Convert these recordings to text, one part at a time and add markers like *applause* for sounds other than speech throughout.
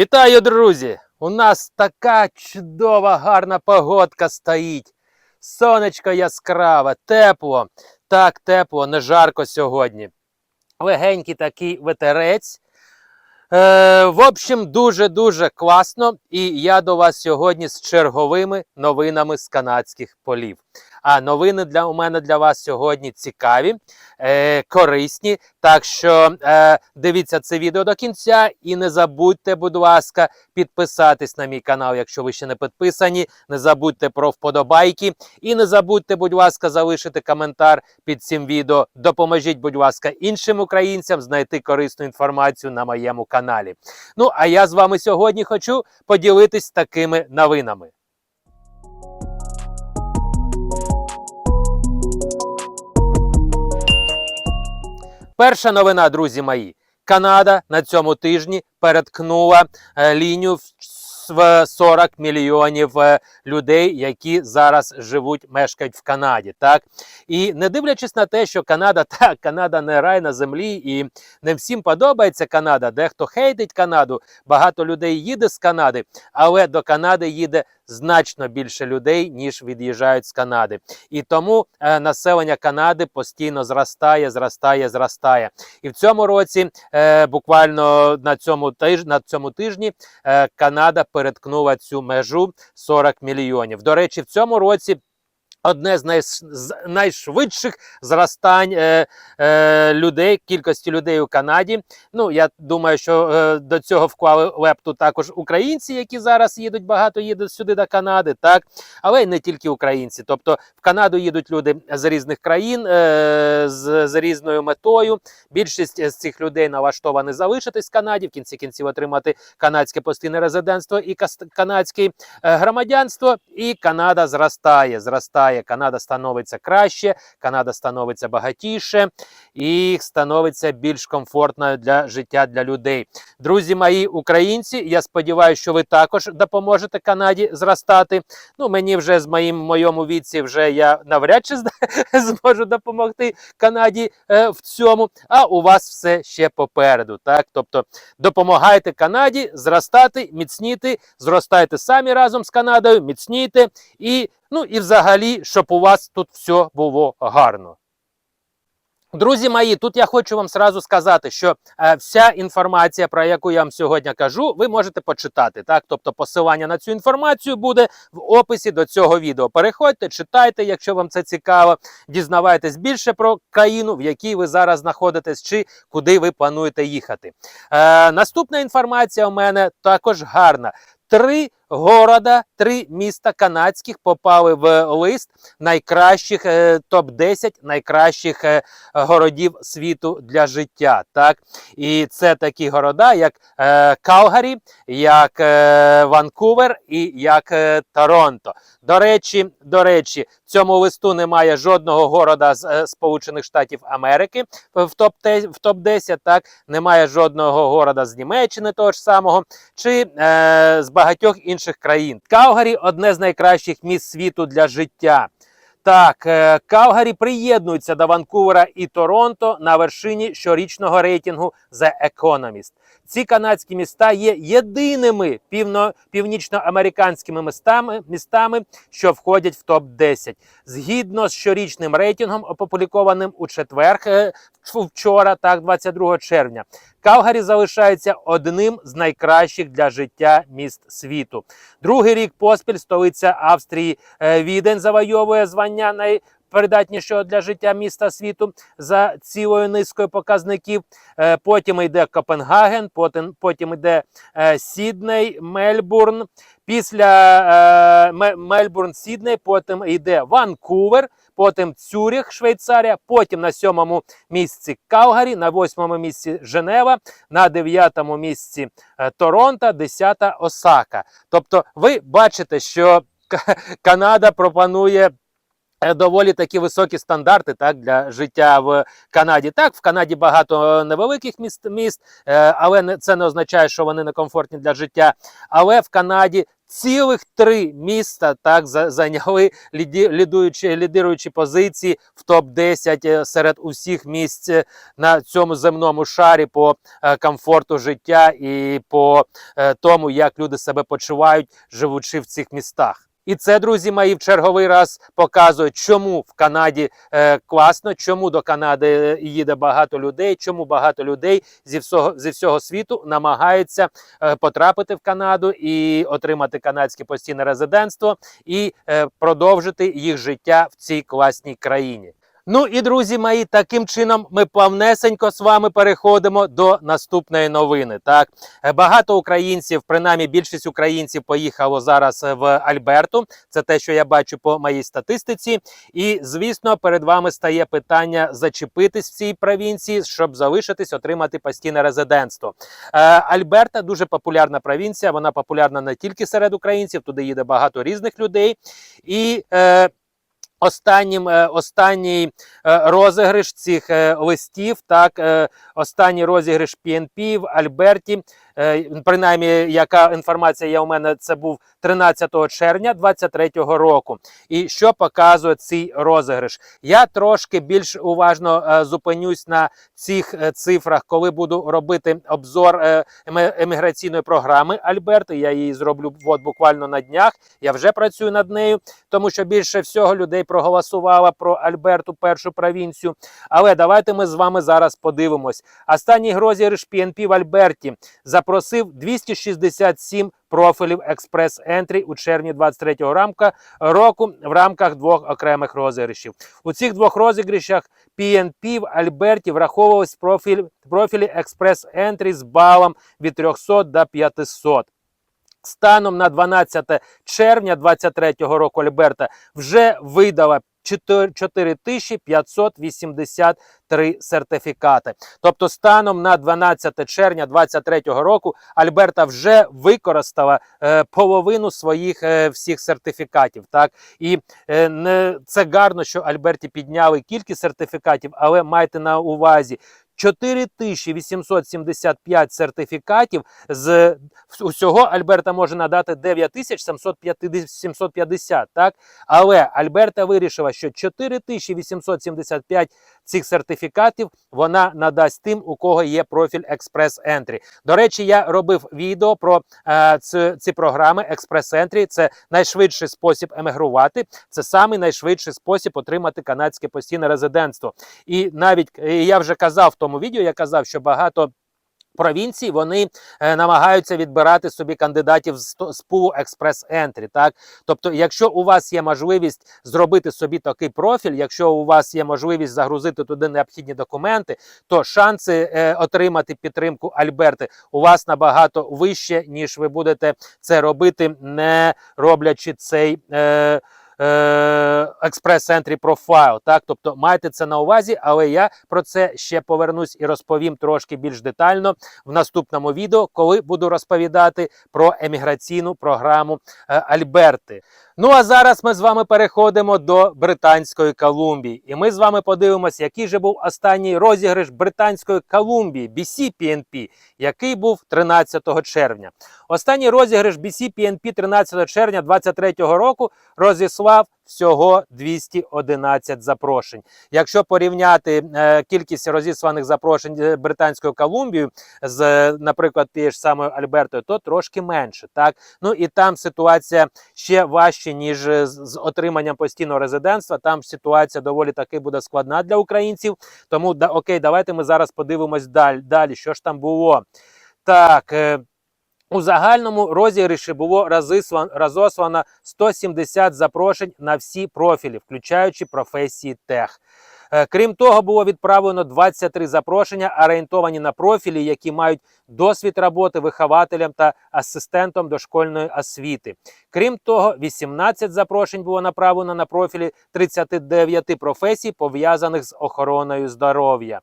Вітаю, друзі! У нас така чудова, гарна погодка стоїть. Сонечко яскраве, тепло. Так, тепло, не жарко сьогодні. Легенький такий ветерець. Е, в общем, дуже-дуже класно. І я до вас сьогодні з черговими новинами з канадських полів. А новини для у мене для вас сьогодні цікаві, е, корисні. Так що е, дивіться це відео до кінця і не забудьте, будь ласка, підписатись на мій канал, якщо ви ще не підписані. Не забудьте про вподобайки. І не забудьте, будь ласка, залишити коментар під цим відео. Допоможіть, будь ласка, іншим українцям знайти корисну інформацію на моєму каналі. Ну а я з вами сьогодні хочу поділитись такими новинами. Перша новина, друзі мої. Канада на цьому тижні переткнула е, лінію в в 40 мільйонів е, людей, які зараз живуть, мешкають в Канаді. Так і не дивлячись на те, що Канада *laughs* так, Канада не рай на землі, і не всім подобається Канада. Дехто хейтить Канаду, багато людей їде з Канади, але до Канади їде значно більше людей, ніж від'їжджають з Канади. І тому е, населення Канади постійно зростає, зростає, зростає. І в цьому році, е, буквально на цьому тиж, на цьому тижні, е, Канада переткнула цю межу 40 мільйонів. До речі, в цьому році. Одне з, найшвидших зростань е, е, людей, кількості людей у Канаді. Ну я думаю, що е, до цього вклали лепту також українці, які зараз їдуть багато, їдуть сюди до Канади, так але й не тільки українці. Тобто в Канаду їдуть люди з різних країн е, з, з різною метою. Більшість з цих людей налаштовані залишитись в Канаді, в кінці кінців отримати канадське постійне резидентство і канадське е, громадянство. І Канада зростає, зростає. Канада становиться краще, Канада становиться багатіше і становиться більш комфортною для життя для людей. Друзі мої українці. Я сподіваюся, що ви також допоможете Канаді зростати. Ну мені вже з моїм моєму віці вже я навряд чи *laughs* зможу допомогти Канаді е, в цьому. А у вас все ще попереду. Так, тобто допомагайте Канаді зростати, міцніти, зростайте самі разом з Канадою, міцніте і Ну і взагалі, щоб у вас тут все було гарно. Друзі мої, тут я хочу вам сразу сказати, що е, вся інформація, про яку я вам сьогодні кажу, ви можете почитати. Так, тобто посилання на цю інформацію буде в описі до цього відео. Переходьте, читайте, якщо вам це цікаво, дізнавайтесь більше про країну, в якій ви зараз знаходитесь, чи куди ви плануєте їхати. Е, Наступна інформація у мене також гарна. Три города, три міста канадських попали в лист найкращих е, топ-10 найкращих е, городів світу для життя. Так? І це такі города, як е, Калгарі, як Ванкувер і як Торонто. До речі, до речі, в цьому листу немає жодного города з Сполучених Штатів Америки в топ в топ 10 так немає жодного города з Німеччини того ж самого, чи е, з багатьох інших країн. Калгарі одне з найкращих місць світу для життя. Так, е, Калгарі приєднується до Ванкувера і Торонто на вершині щорічного рейтингу The Economist. Ці канадські міста є єдиними півно, північноамериканськими містами, містами, що входять в топ 10 згідно з щорічним рейтингом, опублікованим у четвер, е, вчора, так, 22 червня. Калгарі залишається одним з найкращих для життя міст світу. Другий рік поспіль столиця Австрії е, Відень завойовує звання най придатнішого для життя міста світу за цілою низкою показників. Е, потім йде Копенгаген, потім потім йде е, Сідней, Мельбурн. Після е, Мельбурн, Сідней, потім йде Ванкувер, потім Цюріх, Швейцарія, потім на сьомому місці Калгарі, на восьмому місці Женева, на дев'ятому місці Торонто, десята Осака. Тобто, ви бачите, що Канада пропонує Доволі такі високі стандарти так для життя в Канаді. Так, в Канаді багато е, невеликих міст, міст, е, але це не означає, що вони не комфортні для життя. Але в Канаді цілих три міста так за- зайняли лідуючі, лідируючі позиції в топ 10 серед усіх місць е, на цьому земному шарі по е, комфорту життя і по е, тому, як люди себе почувають, живучи в цих містах. І це, друзі мої, в черговий раз показує, чому в Канаді е, класно, чому до Канади їде багато людей, чому багато людей зі всього, зі всього світу намагаються е, потрапити в Канаду і отримати канадське постійне резидентство і е, продовжити їх життя в цій класній країні. Ну і друзі мої, таким чином ми плавнесенько з вами переходимо до наступної новини. Так Е, багато українців, принаймні більшість українців, поїхало зараз е, в Альберту. Це те, що я бачу по моїй статистиці. І звісно, перед вами стає питання зачепитись в цій провінції, щоб залишитись, отримати постійне резидентство. Е, Альберта дуже популярна провінція. Вона популярна не тільки серед українців, туди їде багато різних людей. І е, Останнім е, останній е, розіграш цих е, листів, так е, останній розіграш PNP в Альберті. Е, Принаймні, яка інформація є у мене, це був 13 червня 2023 року. І що показує цей розіграш? Я трошки більш уважно е, зупинюсь на цих е, цифрах, коли буду робити обзор еміграційної програми Альберти. Я її зроблю от буквально на днях. Я вже працюю над нею тому що більше всього людей проголосувало про Альберту першу провінцію. Але давайте ми з вами зараз подивимось. Останній розіграш PNP в Альберті запросив 267 профілів експрес ентрі у червні 23-го рамка року в рамках двох окремих розіграшів. У цих двох розіграшах PNP в Альберті враховувались профіль, профілі експрес ентрі з балом від 300 до 500. Станом на 12 червня 23 року Альберта вже видала 4 4583 сертифікати. Тобто, станом на 12 червня 2023 року Альберта вже використала е, половину своїх е, всіх сертифікатів. Так і е, не це гарно, що Альберті підняли кількість сертифікатів, але майте на увазі. 4875 сертифікатів з усього Альберта може надати 9750, так? Але Альберта вирішила, що 4875 цих сертифікатів вона надасть тим, у кого є профіль Express Entry. До речі, я робив відео про е, ці, ці програми Express Entry. Це найшвидший спосіб емігрувати. Це самий найшвидший спосіб отримати канадське постійне резидентство. І навіть я вже казав в тому відео, я казав, що багато. Провінції вони е, намагаються відбирати собі кандидатів з, з пулу експрес ентрі. Так, тобто, якщо у вас є можливість зробити собі такий профіль, якщо у вас є можливість загрузити туди необхідні документи, то шанси е, отримати підтримку Альберти у вас набагато вище, ніж ви будете це робити, не роблячи цей. Е, експрес-центрі профайл. Так, тобто майте це на увазі, але я про це ще повернусь і розповім трошки більш детально в наступному відео, коли буду розповідати про еміграційну програму е, Альберти. Ну а зараз ми з вами переходимо до Британської Колумбії, і ми з вами подивимося, який же був останній розіграш Британської Колумбії BCPNP, який був 13 червня. Останній розіграш BCPNP 13 червня 2023 року розіслав всього 211 запрошень. Якщо порівняти е, кількість розісланих запрошень е, Британською Колумбією з, е, наприклад, тією ж самою Альбертою, то трошки менше. Так, ну і там ситуація ще важче, ніж е, з, отриманням постійного резидентства. Там ситуація доволі таки буде складна для українців. Тому да, окей, давайте ми зараз подивимось далі. Далі, що ж там було. Так. е, у загальному розіграші було розослано 170 запрошень на всі профілі, включаючи професії тех. Е, Крім того, було відправлено 23 запрошення, орієнтовані на профілі, які мають досвід роботи вихователем та асистентом дошкольної освіти. Крім того, 18 запрошень було направлено на профілі 39 професій, пов'язаних з охороною здоров'я.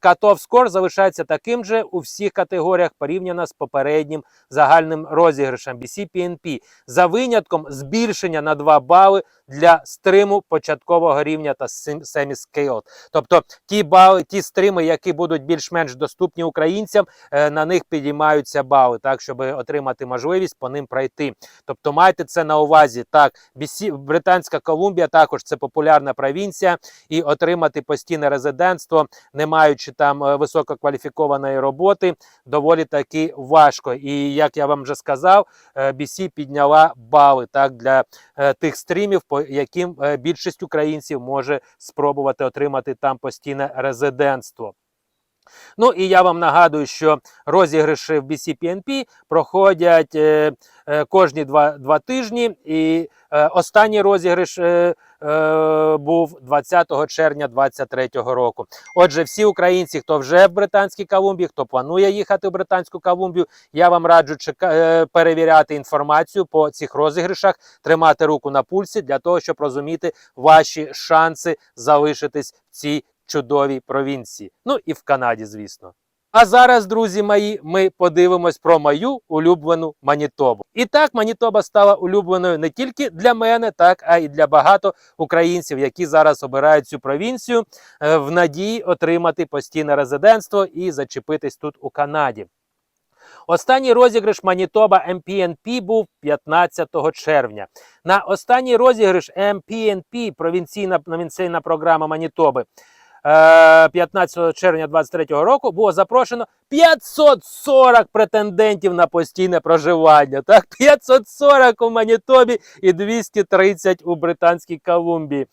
Катов скор залишається таким же у всіх категоріях порівняно з попереднім загальним розіграшем BCPNP за винятком збільшення на 2 бали для стриму початкового рівня та семіскейл. Тобто ті бали, ті стрими, які будуть більш-менш доступні українцям, е, на них підіймаються бали, так щоб отримати можливість по ним пройти. Тобто майте це на увазі. Так, BC, Британська Колумбія також це популярна провінція, і отримати постійне резидентство, не маючи там е, висококваліфікованої роботи, доволі таки важко. І як я вам вже сказав, е, BC підняла бали так для е, тих стрімів, по яким більшість українців може спробувати отримати там постійне резидентство. Ну і я вам нагадую, що розіграші в BCPNP проходять е, е, кожні два, два тижні, і е, останній розіграш був 20 червня 2023 року. Отже, всі українці, хто вже в Британській Колумбії, хто планує їхати в Британську Колумбію, я вам раджу чека, перевіряти інформацію по цих розіграшах, тримати руку на пульсі для того, щоб розуміти ваші шанси залишитись в цій чудовій провінції. Ну і в Канаді, звісно. А зараз, друзі мої, ми подивимось про мою улюблену Манітобу. І так, Манітоба стала улюбленою не тільки для мене, так а й для багато українців, які зараз обирають цю провінцію е, в надії отримати постійне резидентство і зачепитись тут у Канаді. Останній розіграш Манітоба MPNP був 15 червня. На останній розіграш MPNP, провінційна провінційна програма Манітоби, 15 червня 2023 року було запрошено 540 претендентів на постійне проживання. Так, 540 у Манітобі і 230 у Британській Колумбії.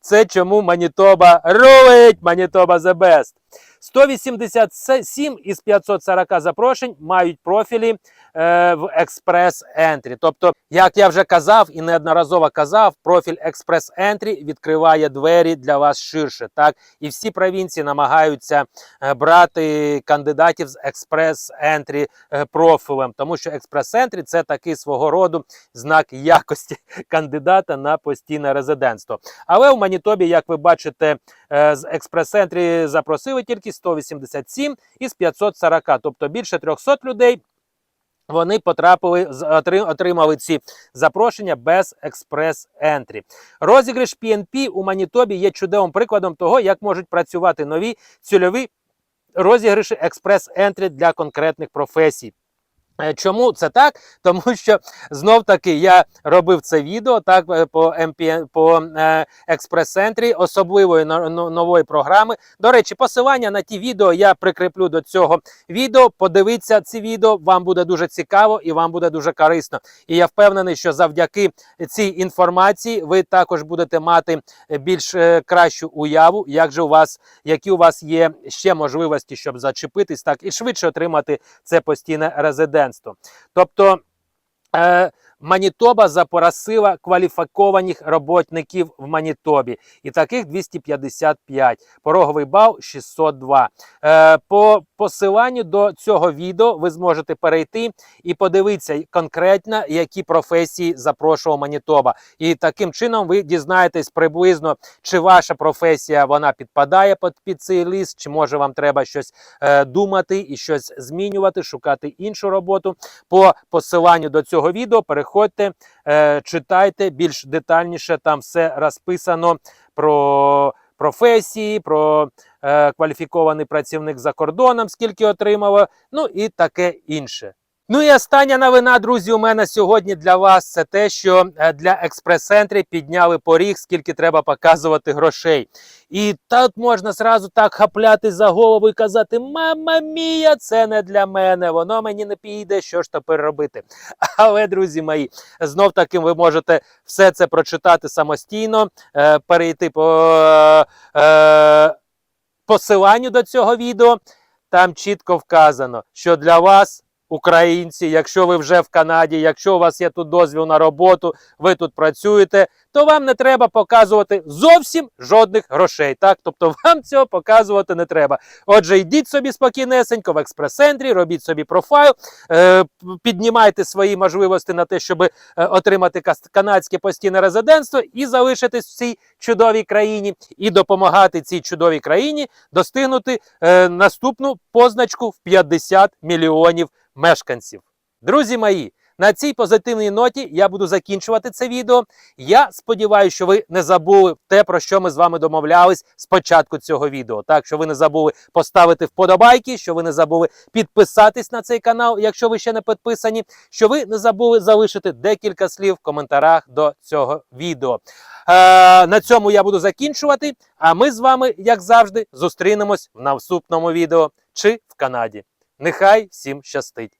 Це чому Манітоба рулить, Манітоба the best. 187 із 540 запрошень мають профілі е, в експрес ентрі. Тобто, як я вже казав і неодноразово казав, профіль експрес ентрі відкриває двері для вас ширше. Так, і всі провінції намагаються е, брати кандидатів з експрес ентрі е, профілем, тому що експрес ентрі це такий свого роду знак якості *laughs* кандидата на постійне резидентство. Але в Манітобі, як ви бачите, е, з експрес-центрі запросили тільки 187 із 540, тобто більше 300 людей. Вони потрапили отримали ці запрошення без експрес-ентрі. Розіграш PNP у Манітобі є чудовим прикладом того, як можуть працювати нові цільові розіграші експрес-ентрі для конкретних професій. Е, Чому це так? *laughs* Тому що знов таки я робив це відео так е, по МП, по е, експрес-центрі особливої но- нової програми. До речі, посилання на ті відео я прикріплю до цього відео. Подивіться ці відео, вам буде дуже цікаво і вам буде дуже корисно. І я впевнений, що завдяки цій інформації ви також будете мати більш е, кращу уяву, як же у вас, які у вас є ще можливості, щоб зачепитись, так і швидше отримати це постійне резидентство. Тобто е, Манітоба запросила кваліфікованих роботників в Манітобі, і таких 255. Пороговий бал 602. Е, по посиланню до цього відео ви зможете перейти і подивитися конкретно, які професії запрошував Манітоба. І таким чином ви дізнаєтесь приблизно, чи ваша професія вона підпадає під, під цей ліст, чи може вам треба щось е, думати і щось змінювати, шукати іншу роботу. По посиланню до цього відео переходьте, е, читайте більш детальніше. Там все розписано про професії, про е, кваліфікований працівник за кордоном, скільки отримав, ну і таке інше. Ну і остання новина, друзі, у мене сьогодні для вас це те, що е, для експрес-центрів підняли поріг, скільки треба показувати грошей. І тут можна зразу так хапляти за голову і казати: Мама мія, це не для мене, воно мені не піде, що ж тепер робити. *laughs* Але, друзі мої, знов таки ви можете все це прочитати самостійно, е, перейти по е, посиланню до цього відео. Там чітко вказано, що для вас українці, якщо ви вже в Канаді, якщо у вас є тут дозвіл на роботу, ви тут працюєте, то вам не треба показувати зовсім жодних грошей. Так, тобто вам цього показувати не треба. Отже, йдіть собі спокійнесенько в експрес-центрі, робіть собі профайл, е, піднімайте свої можливості на те, щоб е, отримати канадське постійне резидентство і залишитись в цій чудовій країні, і допомагати цій чудовій країні достигнути е, наступну позначку в 50 мільйонів мешканців. Друзі мої, на цій позитивній ноті я буду закінчувати це відео. Я сподіваюся, що ви не забули те, про що ми з вами домовлялись з початку цього відео. Так, що ви не забули поставити вподобайки, що ви не забули підписатись на цей канал, якщо ви ще не підписані, що ви не забули залишити декілька слів в коментарях до цього відео. Е, на цьому я буду закінчувати. А ми з вами, як завжди, зустрінемось в наступному відео чи в Канаді. Нехай всім щастить!